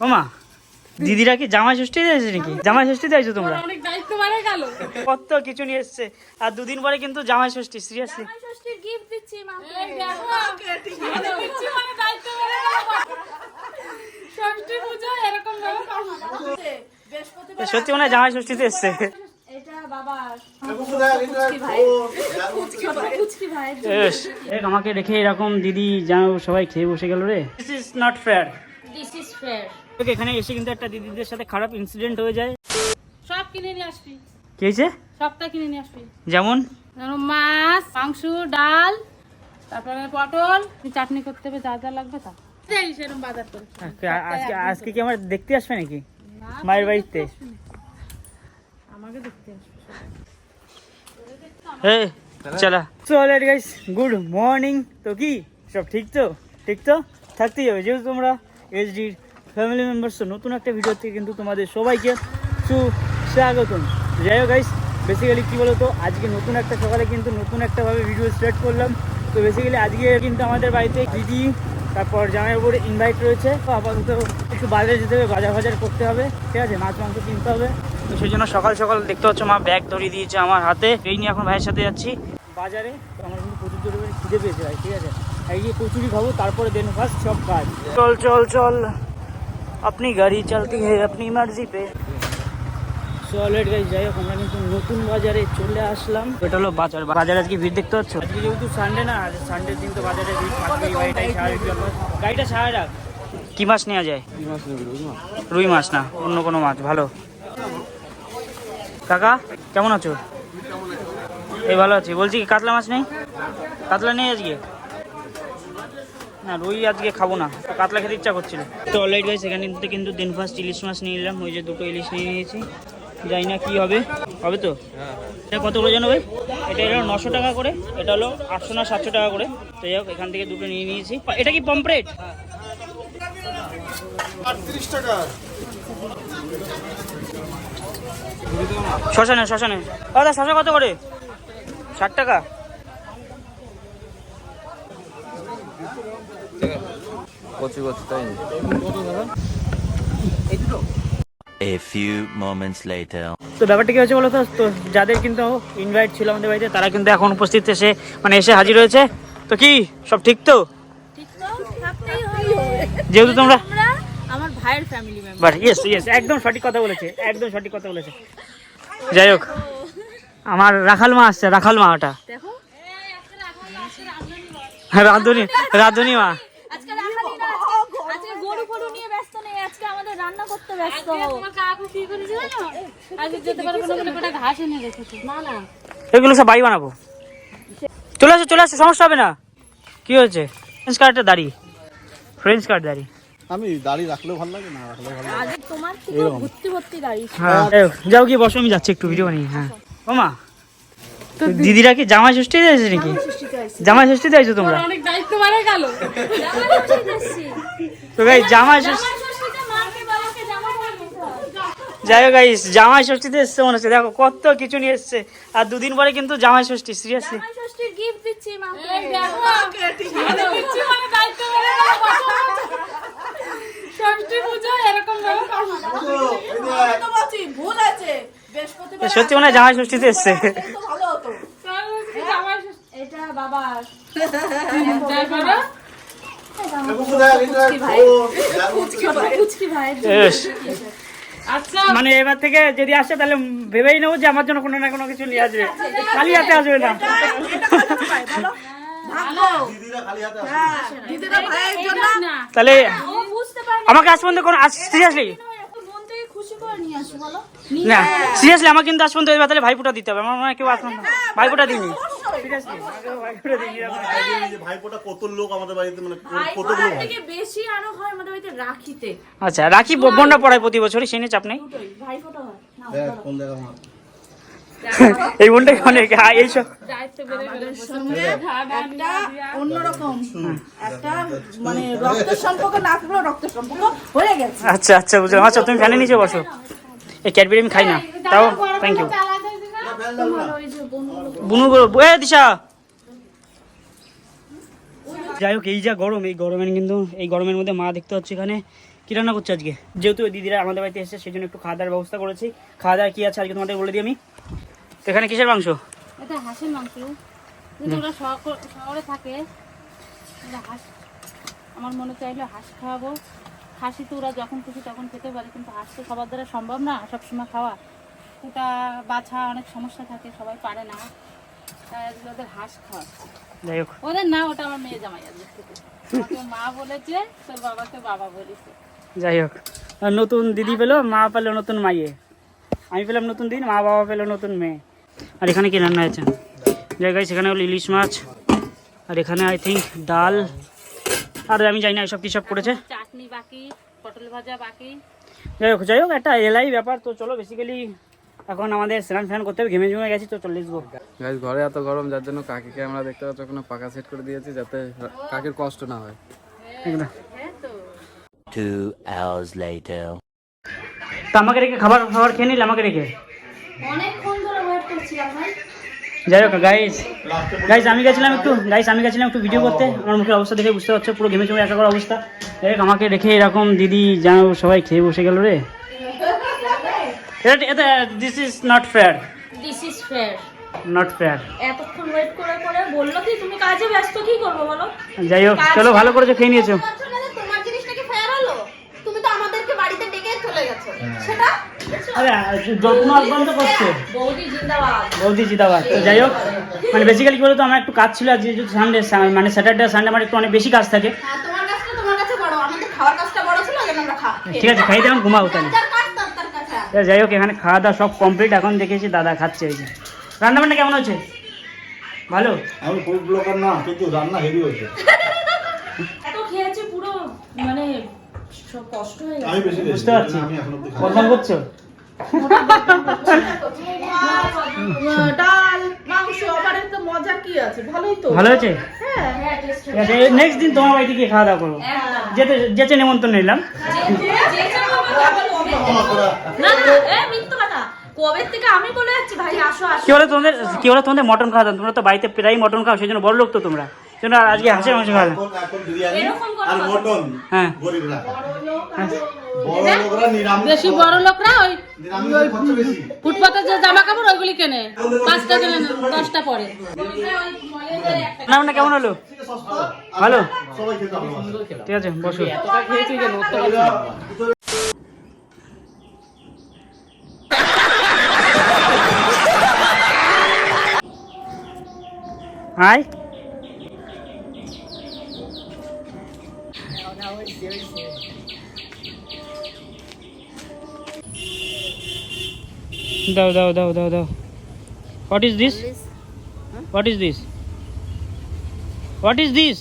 ওমা দিদিরা কি জামাই ষষ্ঠী দিয়েছে নাকি? জামাই ষষ্ঠী দিয়েছ তোমরা? অনেক দায়িত্ব বাড়ে গেল। কত কিছু নিয়ে এসছে। আর দুদিন পরে কিন্তু জামাই ষষ্ঠী সিরিয়াসলি। ষষ্ঠীর গিফট দিচ্ছি মাকে এই দেখো আমাদের দিচ্ছি মানে সত্যি মনে হয় জামাই ষষ্ঠীতে এসছে। এস, দেখ আমাকে রেখে এরকম দিদি জানো সবাই খেয়ে বসে গেল রে। This is not fair this is fair এখানে এসে কিন্তু একটা দিদিদের সাথে খারাপ ইনসিডেন্ট হয়ে যায়। সব কিনে নিয়ে আসবি। কি হয়েছে? সবটা কিনে নিয়ে আসবি। যেমন? মাছ মাংস ডাল তারপরে পটল চাটনি করতে হবে যা যা লাগবে তা। সেরকম বাজার আজকে আজকে কি আমার দেখতে আসবে নাকি? মায়ের বাড়িতে? আমাকে দেখতে আসবে এই চলা। চল গাইস গুড মর্নিং তো কি? সব ঠিক তো? ঠিক তো? থাকতেই হবে যেহেতু তোমরা এইচডির ফ্যামিলি মেম্বার্স নতুন একটা ভিডিও থেকে কিন্তু তোমাদের সবাইকে সুস্বাগতম। যাই হোক গাইস বেসিক্যালি কী বলো তো আজকে নতুন একটা সকালে কিন্তু নতুন একটাভাবে ভিডিও স্টার্ট করলাম। তো বেসিক্যালি আজকে কিন্তু আমাদের বাড়িতে দিদি, তারপর জামাইয়ের উপরে ইনভাইট রয়েছে। আপাতত একটু বাজারে যেতে হবে, বাজার বাজার করতে হবে, ঠিক আছে? মাছ মাংস কিনতে হবে। তো সেই জন্য সকাল সকাল দেখতে হচ্ছে মা ব্যাগ ধরিয়ে দিয়েছে আমার হাতে। এই নিয়ে এখন ভাইয়ের সাথে যাচ্ছি। বাজারে আমার কিন্তু প্রচুর জোরে খিদে পেয়েছে ভাই, ঠিক আছে? এই গিয়ে কচুরি খাব, তারপরে দেন ফার্স্ট সব কাজ। চল চল চল। আপনি গাড়ি চালতি হে আপনি মার্জি পে চলেট গাইজ যাই হোক আমরা কিন্তু নতুন বাজারে চলে আসলাম। এটা হলো বাজার। বাজারে আজকে ভিড় দেখতে পাচ্ছ? আজকে যেহেতু সানডে না সানডে দিন তো বাজারে ভিড় থাকবেই এটাই স্বাভাবিক ব্যাপার গাড়িটা ছাড়া রাখ কি মাছ নেওয়া যায়? রুই মাছ? না অন্য কোনো মাছ ভালো। কাকা কেমন আছো? এই ভালো আছি। বলছি কি কাতলা মাছ নেই? কাতলা নেই আজকে? না, রুই আজকে খাব না। কাতলা খেতে ইচ্ছা করছিল। তো অলরেডি গাইস এখানে কিন্তু দিন ফার্স্ট ইলিশ মাছ নিয়ে নিলাম। ওই যে দুটো ইলিশ নিয়ে নিয়েছি। জানি না কি হবে। হবে তো? এটা কত করে জানো ভাই? এটা হলো নশো টাকা করে। এটা হলো আটশো না সাতশো টাকা করে। তো যাই হোক, এখান থেকে দুটো নিয়ে নিয়েছি। এটা কি পম্পলেট শ্মশানে শ্মশানে দাদা শশা কত করে? ষাট টাকা। কচি কচি তাই A few moments later. তো ব্যাপারটা কি হয়েছে বলো তো? তো যাদের কিন্তু ইনভাইট ছিল আমাদের বাড়িতে তারা কিন্তু এখন উপস্থিত এসে মানে এসে হাজির হয়েছে। তো কি সব ঠিক তো? যেহেতু তোমরা আমার ভাইয়ের family member but yes yes একদম সঠিক কথা বলেছে একদম সঠিক কথা বলেছে। যাই হোক আমার রাখাল মা আসছে রাখাল মা ওটা। দেখো। রাধুনি রাধুনি মা আজকে রাখালি না আজকে- আজকে গরু গরু নিয়ে ব্যস্ত নেই আজকে আমাদের রান্না করতে ব্যস্ত। তোমার কাকু কি করেছে জানো? আজকে যেতে পারব না বলে কটা ঘাস এনে রেখেছে। না না। এগুলো সব বাড়ি বানাবো। চলে আসো চলে আসো সমস্যা হবে না। কি হয়েছে? ফ্রেঞ্চ কার্ডটা দাঁড়ি ফ্রেঞ্চ কার্ড দাঁড়ি আমি দাড়ি রাখলেও ভালো লাগে না রাখলেও ভালো লাগে? তোমার থেকে ভর্তি ভর্তি গাড়ি হ্যাঁ যাও গিয়ে বসো আমি যাচ্ছি একটু ভিডিও বানিয়ে হ্যাঁ। ওমা তো দিদিরা কি জামাই ষষ্ঠী দিয়েছে নাকি? জামাই ষষ্ঠী দিয়েছ তোমরা? অনেক দায়িত্ব বাড়ে গেল। তো গাই জামাই ষষ্ঠী ষষ্ঠীতে মাকে বাবাকে জামা কাপড় দিতে হয়। যাই হোক গাইস জামাই ষষ্ঠীতে এসছে মনে হচ্ছে। দেখো কত কিছু নিয়ে এসছে। আর দুদিন পরে কিন্তু জামাই ষষ্ঠী সিরিয়াসলি জামাই ষষ্ঠীর গিফট দিচ্ছি মাকে। এই দেখো। আমাদের দিচ্ছি। মানে বৃহস্পতিবার সত্যি মনে হয় জামাই ষষ্ঠীতে এসছে। ভালো হতো। জামাই ষষ্ঠী এটা বাবার তারপরে ভাই। এস। আচ্ছা মানে এবার থেকে যদি আসে তাহলে ভেবেই নেব যে আমার জন্য কোনো না কোনো কিছু নিয়ে আসবে। খালি হাতে আসবে না। তাহলে ও বুঝতে পারে। আমাকে আজ পর্যন্ত কোনো সিরিয়াসলি মন থেকে খুশি করে নিয়ে আসো না সিরিয়াসলি আমার কিন্তু আজ পর্যন্ত এবার তাহলে ভাইফোঁটা দিতে হবে। আমার মনে হয় কেউ আসবে না ভাইফোঁটা দিইনি। মানে হয়? আচ্ছা রাখি বোনটা পড়ায় প্রতি বছরই সে নিয়ে চাপ নেই। হয়। এই বোনটাই অনেক এইসব অন্যরকম একটা মানে রক্তের সম্পর্ক না থাকলেও রক্তের সম্পর্ক হয়ে গেছে। আচ্ছা আচ্ছা বুঝলাম। আচ্ছা তুমি ফ্যানে নিচে বসো। এই ক্যাডবেরি আমি খাই না। তাও থ্যাংক ইউ বুনু এ দিশা। যাই হোক এই যা গরম এই গরমের কিন্তু এই গরমের মধ্যে মা দেখতে হচ্ছে এখানে। কি রান্না করছে আজকে? যেহেতু ওই দিদিরা আমাদের বাড়িতে এসেছে সেই জন্য একটু খাওয়া দাওয়ার ব্যবস্থা করেছি। খাওয়া দাওয়া কি আছে আজকে তোমাদের বলে দিই আমি? তো এখানে কিসের মাংস? এটা হাঁসের মাংস। ওরা শহর- থাকে হাঁস আমার মনে চাইলো হাঁস খাওয়াবো। খাসি তো ওরা যখন খুশি তখন খেতে পারে কিন্তু হাঁস তো সবার দ্বারা সম্ভব না সবসময় খাওয়া। ওটা বাছা অনেক সমস্যা থাকে সবাই পারে না। তাই আজকে ওদের হাঁস খাওয়া। যাই হোক। ওদের না ওটা আমার মেয়ে জামাই আজকে থেকে মা বলেছে তোর বাবাকে বাবা বলেছে। যাই হোক। নতুন দিদি পেল মা পেল নতুন মাইয়ে। আমি পেলাম নতুন দিন মা বাবা পেল নতুন মেয়ে। আর এখানে কি রান্না হয়েছে? জায়গায় সেখানে হলো ইলিশ মাছ। আর এখানে আই থিঙ্ক ডাল। আর আমি জানি না এসব কী সব করেছে। চাটনি বাকি পটল ভাজা বাকি। যাই হোক যাই হোক একটা এলাই ব্যাপার। তো চলো বেসিক্যালি এখন আমাদের স্নান ফ্যান করতে হবে ঘেমে ঘেমে গেছি তো চল্লিশ গো গাইজ ঘরে এত গরম যার জন্য কাকিকে আমরা দেখতে পাচ্ছি ওখানে পাকা সেট করে দিয়েছি যাতে কাকির কষ্ট না হয়। Two hours later. তো আমাকে রেখে খাবার খাবার খেয়ে নিলে আমাকে রেখে? অনেকক্ষণ ধরে ওয়েট করছিলাম ভাই। যাই হোক গাইস গাইস আমি গেছিলাম একটু গাইস আমি গেছিলাম একটু ভিডিও করতে। আমার মুখের অবস্থা দেখে বুঝতে পারছ পুরো ঘেমে চমে একাকার অবস্থা। দেখ আমাকে রেখে এরকম দিদি জানো সবাই খেয়ে বসে গেল রে। এটা এটা this is not fair this is fair not fair এতক্ষণ ওয়েট করে করে বলল কি তুমি কাজে ব্যস্ত কি করব বলো? যাই হোক চলো ভালো করেছ খেয়ে নিয়েছো। তোমার জিনিসটা কি ফেয়ার হলো? তুমি তো আমাদেরকে বাড়িতে ডেকে চলে গেছো। সেটা আরে যত্ন তো করছে। বৌদি জিন্দাবাদ। বৌদি জিদাবাদ তো যাই হোক মানে বেসিক্যালি কি বলতো আমার একটু কাজ ছিল আজকে যেহেতু সানডে মানে স্যাটারডে সানডে আমার একটু অনেক বেশি কাজ থাকে। হ্যাঁ তোমার কাজটা তোমার কাছে বড়। আমাদের খাওয়ার কাজটা বড় ছিল যেন আমরা খা ঠিক আছে খাই দেবেন ঘুমাও তাহলে যার কাজ তার তার কাছে তো যাই হোক এখানে খাওয়া দাওয়া সব কমপ্লিট এখন দেখেছি দাদা খাচ্ছে এই যে। রান্না বান্না কেমন হচ্ছে? ভালো? আমি ফুড ব্লগার না কিন্তু রান্না হেভি হয়েছে এত খেয়েছি পুরো মানে সব কষ্ট হয়ে গেছে। আমি বেশি বুঝতে পারছি। আমি এখন অব্দি খাই বদনাম করছ? ডাল মাংস আবার একটা মজা কি আছে? ভালোই তো। ভালো হয়েছে? হ্যাঁ। নেক্সট দিন তোমার বাড়িতে গিয়ে খাওয়া দাওয়া করব। যেতে যেতে নেমন্তন্ন নিলাম। না না এ মিথ্যা কথা। কবে থেকে আমি বলে যাচ্ছি ভাই? আসো আসো। কি বলে তোমাদের কি বলে তোমাদের মটন খাওয়া দাও? তোমরা তো বাড়িতে প্রায় মটন খাও সেই জন্য বড় লোক তো তোমরা। জন্য আজকে হাঁসের মাংস খাওয়া আর মটন হ্যাঁ। গরিবরা বড় লোকরা নিরামিষ বেশি বড় লোকরা ওই নিরামিষ খরচা বেশি। ফুটপাতের যে জামা কাপড় ওইগুলি কেনে। পাঁচটা কেনে দশটা পরে। রান্না কেমন হলো? ভালো? সবাই খেতে ভালোবাসে। ঠিক আছে বসো। হাই দাও দাও দাও দাও দাও what is this what is this what is this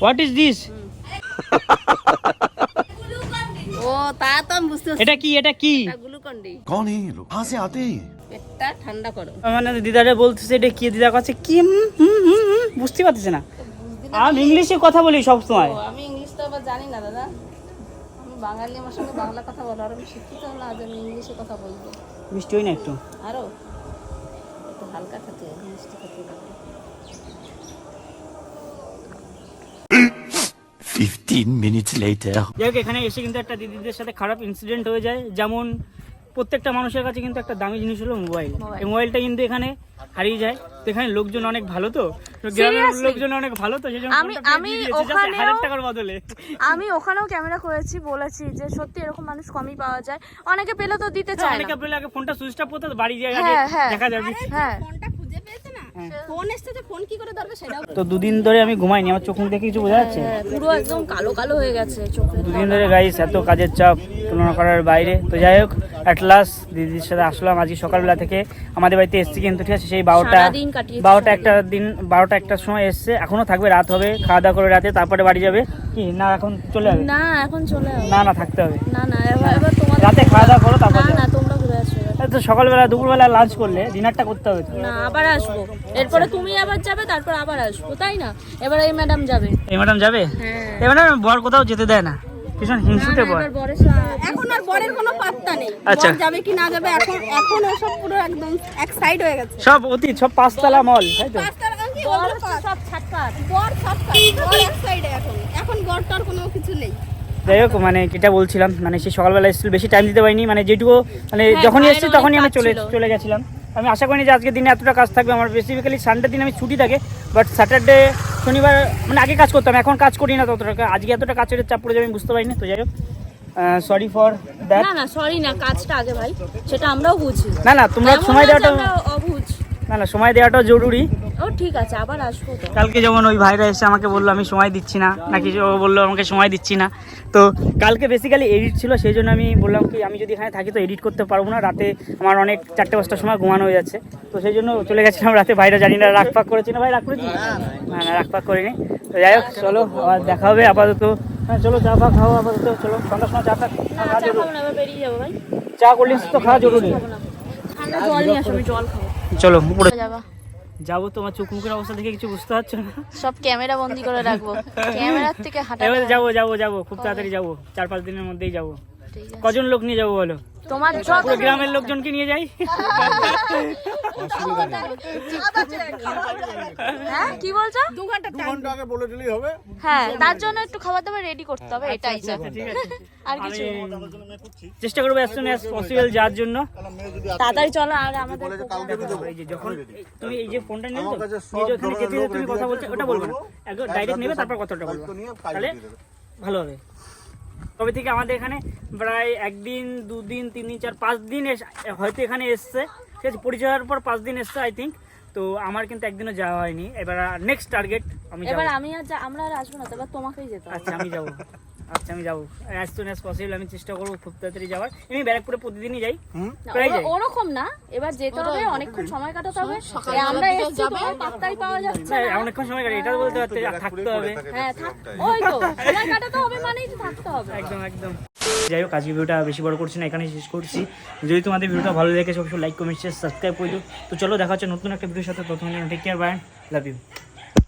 what is this ও তা তো আমি বুঝতে এটা কি এটা কি গ্লুকন্ডি कौन है ये लोग कहाँ से आते हैं ये? পেটটা ঠান্ডা করো। মানে দিদারে বলতেছে এটা কি? দিদা কাছে কি হুম, হুম, হুম, হুম, বুঝতে পারতেছে না। আমি ইংলিশে কথা বলি সব সময় আমি ইংলিশ তো আবার জানি না দাদা। আমি বাঙালি আমার সঙ্গে বাংলা কথা বলো। আর আমি শিক্ষিত না যে আমি ইংলিশে কথা বলব। মিষ্টি হই না একটু। আরও? একটু হালকা খেতে হবে, মিষ্টি খেতে 15 minutes later. যাই এখানে এসে কিন্তু একটা দিদিদের সাথে খারাপ ইনসিডেন্ট হয়ে যায়। যেমন প্রত্যেকটা মানুষের কাছে কিন্তু একটা দামি জিনিস হলো মোবাইল। এই মোবাইলটা কিন্তু এখানে হারিয়ে যায়। তো এখানে লোকজন অনেক ভালো তো? গ্রামের লোকজন অনেক ভালো তো? সেজন্য আমি- আমি ওখানে ওখানেও- টাকার বদলে। আমি ওখানেও ক্যামেরা করেছি বলেছি যে সত্যি এরকম মানুষ কমই পাওয়া যায়। অনেকে পেলে তো দিতে চায় না। অনেকে পেলে আগে ফোনটা সুইচ অফ করতে বাড়ি যায় আগে হ্যাঁ, হ্যাঁ। দেখা যাবে। হ্যাঁ। ফোন এসছে যে ফোন কি করে ধরবে সেটাও তো দুদিন ধরে আমি ঘুমাইনি আমার চোখ মুখ দেখে কিছু বোঝা যাচ্ছে? হ্যাঁ, পুরো একদম কালো কালো হয়ে গেছে চোখে দুদিন ধরে গাইস এত কাজের চাপ তুলনা করার বাইরে। তো যাই হোক অ্যাট লাস্ট দিদির সাথে আসলাম আজকে সকালবেলা থেকে। আমাদের বাড়িতে এসছি কিন্তু ঠিক আছে? সেই বারোটা বারোটা একটা দিন বারোটা একটার সময় এসছে। এখনও থাকবে রাত হবে। খাওয়া দাওয়া করে রাতে তারপরে বাড়ি যাবে। কি? না এখন চলে যাবে? না এখন চলে না না থাকতে হবে। না না এবার এবার রাতে খাওয়া দাওয়া করো তারপর তো সকালবেলা দুপুরবেলা লাঞ্চ করলে ডিনারটা করতে হবে না আবার আসব। এরপরে তুমি আবার যাবে তারপর আবার আসব তাই না? এবার এই ম্যাডাম যাবে। এই ম্যাডাম যাবে? হ্যাঁ। এই ম্যাডাম বর কোথাও যেতে দেয় না। ভীষণ হিংসুটে বর। এখন আর বরের কোনো পাত্তা নেই। আচ্ছা। যাবে কি না যাবে এখন এখন ওসব পুরো একদম এক সাইড হয়ে গেছে। সব সব পাঁচতলা মল তাই তো? বর? সব ছাটকাট বর সব বর এক সাইডে এখন। এখন বর টর কোনো কিছু নেই। যাই হোক মানে এটা বলছিলাম মানে সেই সকালবেলা স্টিল বেশি টাইম দিতে পারিনি মানে যেটুকু মানে যখনই ভাইয়ের এসেছি তখনই আমি চলে চলে গেছিলাম। আমি আশা করিনি যে আজকের দিনে এতটা কাজ থাকবে আমার বেসিক্যালি সানডে দিন আমি ছুটি থাকে বাট স্যাটারডে শনিবার মানে আগে কাজ করতাম এখন কাজ করি না ততটা আজকে এতটা কাজের চাপ পড়ে যাবে আমি বুঝতে পারিনি তো যাই হোক। সরি ফর দ্যাট না না সরি না কাজটা আগে ভাই সেটা আমরাও বুঝি। না না তোমরা সময় দেওয়াটা অবুঝ। না না সময় দেওয়াটাও জরুরি ও ঠিক আছে আবার আসব তো। কালকে যেমন ওই ভাইরা এসে আমাকে বলল আমি সময় দিচ্ছি না। নাকি ও বলল আমাকে সময় দিচ্ছি না। তো কালকে বেসিক্যালি এডিট ছিল সেই জন্য আমি বললাম কি আমি যদি এখানে থাকি তো এডিট করতে পারব না। রাতে আমার অনেক চারটে পাঁচটার সময় ঘুমানো হয়ে যাচ্ছে। তো সেই জন্য চলে গেছিলাম রাতে। ভাইরা জানি না রাগ পাক করেছি না ভাই? রাগ করেছি? না না রাগ পাক করিনি। তো যাই হোক চলো আবার দেখা হবে আপাতত। হ্যাঁ চলো চা ফা খাও আপাতত চলো সন্ধ্যার সময় চা ফা খাওয়া চা জরুরি। কোল্ড ড্রিঙ্কস তো খাওয়া জরুরি। জল নিয়ে আসো আমি জল খাব। চলো উপরে যাবা। যাব তোমার চোখ মুখের অবস্থা দেখে কিছু বুঝতে পারছ না? সব ক্যামেরা বন্দি করে রাখব। ক্যামেরার থেকে হাঁটা এবারে যাব যাব যাব খুব তাড়াতাড়ি যাব। চার পাঁচ দিনের মধ্যেই যাব। কজন লোক নিয়ে যাব বলো? তোমার যত গ্রামের লোকজনকে নিয়ে যাই। হ্যাঁ কি বলছো? দু ঘণ্টা টাইম আগে বলে দিলেই হবে। হ্যাঁ তার জন্য একটু খাবার দাবার রেডি করতে হবে এটাই যা আচ্ছা, ঠিক আছে আর কিছু আমি চেষ্টা করব অ্যাজ সুন অ্যাজ পসিবল যাওয়ার জন্য। তাড়াতাড়ি চলো আর আমাদের এই যে যখন তুমি এই যে ফোনটা নেবে তো এই যে ওখানে যেতে যেতে তুমি কথা বলছো ওটা বলব না। একদম ডাইরেক্ট নেবে তারপর কথাটা বলব। তাহলে ভালো হবে। তবে থেকে আমাদের এখানে প্রায় একদিন দুদিন তিন দিন চার পাঁচ দিন হয়তো এখানে এসছে। ঠিক আছে পরিচয় হওয়ার পর পাঁচ দিন এসছে আই থিঙ্ক তো আমার কিন্তু একদিনও যাওয়া হয়নি। এবার নেক্সট টার্গেট আমি এবার আমি আর আমরা আর আসব না তোমাকেই যেতে আচ্ছা আমি যাব। আচ্ছা আমি যাব। অ্যাজ সুন অ্যাজ পসিবল আমি চেষ্টা করব খুব তাড়াতাড়ি যাওয়ার। আমি ব্যারাকপুরে প্রতিদিনই যাই। প্রায় যাই। ওরকম না। এবার যেতে হবে অনেকক্ষণ সময় কাটাতে হবে। আমরা এসেছি তোমার পাত্তাই পাওয়া যাচ্ছে না, না অনেকক্ষণ সময় কাটে এটা বলতে পারতে থাকতে হবে। হ্যাঁ থাক ওই তো সময় কাটাতে হবে মানেই তো থাকতে হবে। একদম একদম। যাই হোক আজকে ভিডিওটা বেশি বড় করছি না এখানে শেষ করছি। যদি তোমাদের ভিডিওটা ভালো লেগেছে সবসময় লাইক কমেন্ট শেয়ার সাবস্ক্রাইব করে দিও। তো চলো দেখা হচ্ছে নতুন একটা ভিডিওর সাথে। প্রথমে take care bye love you